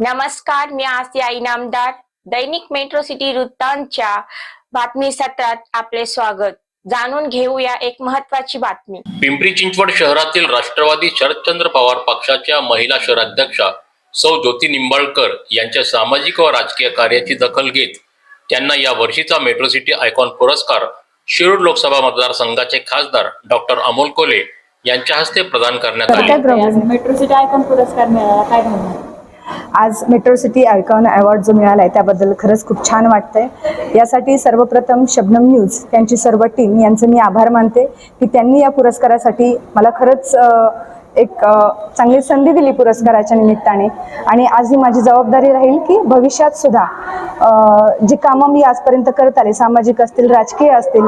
नमस्कार मी आसिया इनामदार दैनिक metro city वृत्तांतच्या बातमी सत्रात आपले स्वागत. जाणून घेऊया एक महत्वाची बातमी. पिंपरी चिंचवड शहरातील राष्ट्रवादी शरदचंद्र पवार पक्षाच्या महिला शहराध्यक्षा सौ ज्योती निंबाळकर यांच्या सामाजिक व राजकीय कार्याची दखल घेत त्यांना या वर्षीचा मेट्रो सिटी आयकॉन पुरस्कार शिरूर लोकसभा मतदारसंघाचे खासदार डॉक्टर अमोल कोले यांच्या हस्ते प्रदान करण्यात आले. मेट्रो सिटी आयकॉन पुरस्कार मिळाला. काय भावना? आज मेट्रो सिटी आयकॉन अवॉर्ड जो मिळाला आहे त्याबद्दल खरंच खूप छान वाटतंय. यासाठी सर्वप्रथम शबनम न्यूज त्यांची सर्व टीम यांचं मी आभार मानते की त्यांनी या पुरस्कारासाठी मला खरंच एक चांगली संधी दिली पुरस्काराच्या निमित्ताने. आणि आज ही माझी जबाबदारी राहील की भविष्यात सुद्धा जी कामं मी आजपर्यंत करत आले सामाजिक असतील राजकीय असतील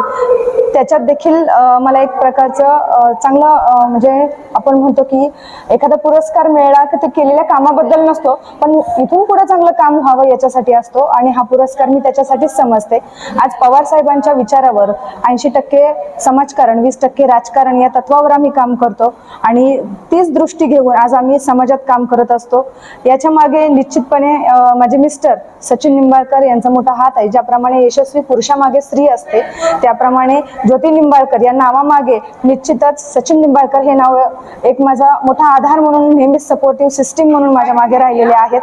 त्याच्यात देखील मला एक प्रकारचं चांगलं म्हणजे आपण म्हणतो की एखादा पुरस्कार मिळाला की ते केलेल्या कामाबद्दल नसतो पण इथून पुढे चांगलं काम व्हावं याच्यासाठी असतो आणि हा पुरस्कार मी त्याच्यासाठीच समजते. आज पवार साहेबांच्या विचारावर ऐंशी टक्के समाजकारण वीस टक्के राजकारण या तत्वावर आम्ही काम करतो आणि तीच दृष्टी घेऊन आज आम्ही समाजात काम करत असतो. याच्या मागे निश्चितपणे माझे मिस्टर सचिन निंबाळकर यांचा मोठा हात आहे ज्याप्रमाणे यशस्वी पुरुषामागे स्त्री असते त्याप्रमाणे ज्योती निंबाळकर या नावामागे निश्चितच सचिन निंबाळकर हे नाव एक माझा मोठा आधार म्हणून नेहमीच सपोर्टिव्ह सिस्टीम म्हणून माझ्या मागे राहिलेले आहेत.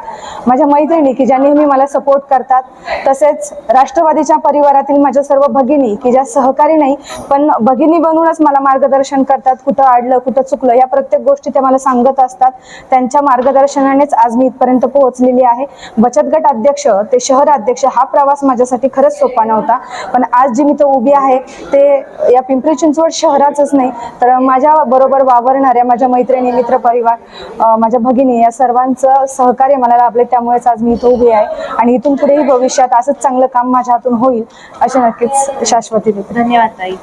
माझ्या मैत्रिणी की ज्या नेहमी मला सपोर्ट करतात. तसेच राष्ट्रवादीच्या परिवारातील माझ्या सर्व भगिनी की ज्या सहकारी नाही पण भगिनी बनूनच मला मार्गदर्शन करतात. कुठं आडलं कुठं चुकलं या प्रत्येक गोष्टी त्या मला सांगत असतात. त्यांच्या मार्गदर्शनानेच आज मी इथपर्यंत पोहोचलेली आहे. बचत गट अध्यक्ष ते शहर अध्यक्ष हा प्रवास माझ्यासाठी खरंच सोपा नव्हता. पण आज जी मी तो उभी आहे ते म्हणजे या पिंपरी चिंचवड शहराचंच नाही तर माझ्या बरोबर वावरणाऱ्या माझ्या मैत्रिणी मित्र परिवार माझ्या भगिनी या सर्वांचं सहकार्य मला लाभले त्यामुळेच आज मी इथं उभी आहे आणि इथून पुढेही भविष्यात असंच चांगलं काम माझ्या हातून होईल अशी नक्कीच शाश्वती देते. धन्यवाद ताई.